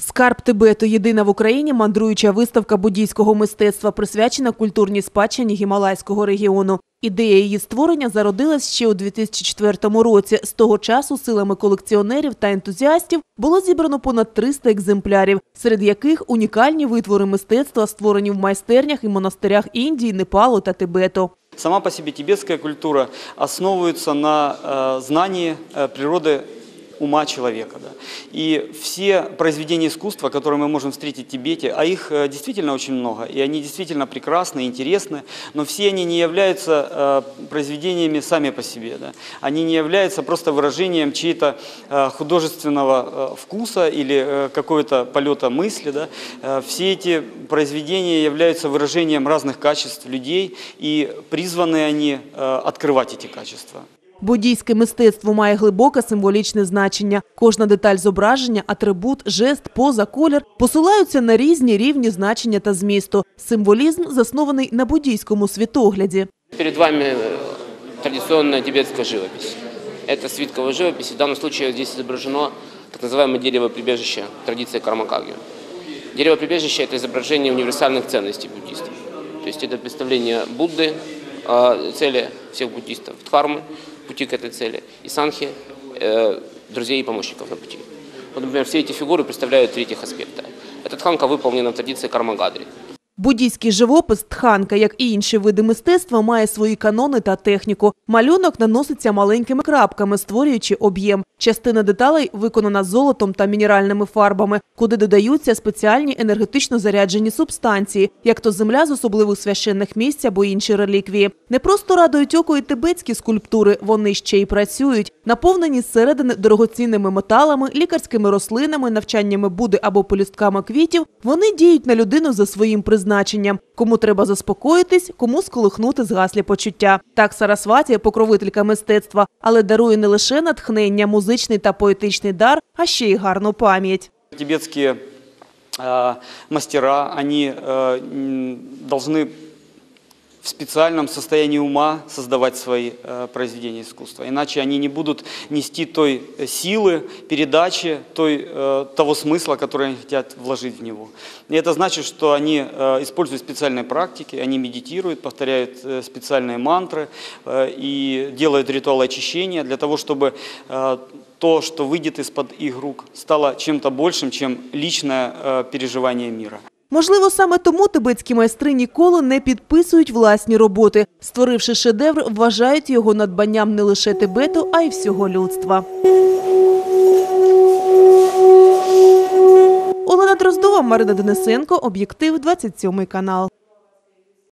Скарб Тибету єдина в Україні мандруюча виставка буддійського мистецтва, присвячена культурній спадщині гімалайського регіону. Ідея її створення зародилась ще у 2004 році. З того часу силами колекціонерів та ентузіастів було зібрано понад 300 екземплярів, серед яких унікальні витвори мистецтва, створені в майстернях і монастирях Індії, Непалу та Тибету. Сама по себе тибетская культура основывается на э, знании э, природы Ума человека. Да. И все произведения искусства, которые мы можем встретить в Тибете, а их э, действительно очень много, и они действительно прекрасны, интересны, но все они не являются э, произведениями сами по себе. Да. Они не являются просто выражением чьей-то э, художественного вкуса или какого-то полета мысли. Да. Все эти произведения являются выражением разных качеств людей, и призваны они открывать эти качества. Буддійське мистецтво має глибоке символічне значення. Кожна деталь зображення, атрибут, жест, поза, колір посилаються на різні рівні значення та змісту. Символізм заснований на буддійському світогляді. Перед вами э, традиционная тибетская живопись. Это свитковая живопись. В данном случае здесь изображено так называемое дерево-прибежище традиции Кармакагью. Дерево-прибежище – это изображение универсальных ценностей буддистов. То есть это представление Будды, э, цели всех буддистов, дхармы, пути к этой цели, и санхи, э, друзей и помощников на пути. Вот, например, все эти фигуры представляют три этих аспекта. Эта тханка выполнена в традиции Кармагадри. Буддійський живопис тханка, як і інші види мистецтва, має свої канони та техніку. Малюнок наноситься маленькими крапками, створюючи об'єм. Частина деталей виконана золотом та мінеральними фарбами, куди додаються спеціальні енергетично заряджені субстанції, як то земля з особливих священних місць або інші реліквії. Не просто радують око і тибетські скульптури, вони ще й працюють, наповнені зсередини дорогоцінними металами, лікарськими рослинами, навчаннями буди або полюстками квітів. Вони діють на людину за своїм призначенням Кому треба заспокоїтись, кому сколихнути згаслі почуття. Так Сарасваті – покровителька мистецтва, але дарує не лише натхнення, музичний та поетичний дар, а ще й гарну пам'ять. Тибетские э, мастера, они э, м, должны в специальном состоянии ума создавать свои э, произведения искусства. Иначе они не будут нести той э, силы, передачи, той, э, того смысла, который они хотят вложить в него. И это значит, что они используют специальные практики, они медитируют, повторяют специальные мантры и делают ритуал очищения для того, чтобы то, что выйдет из-под их рук, стало чем-то большим, чем личное переживание мира. Можливо, саме тому тибетські майстри ніколи не підписують власні роботи. Створивши шедевр, вважають його надбанням не лише Тибету, а й всього людства. Олена Дроздова, Марина Денисенко, Об'єктив, 27 канал.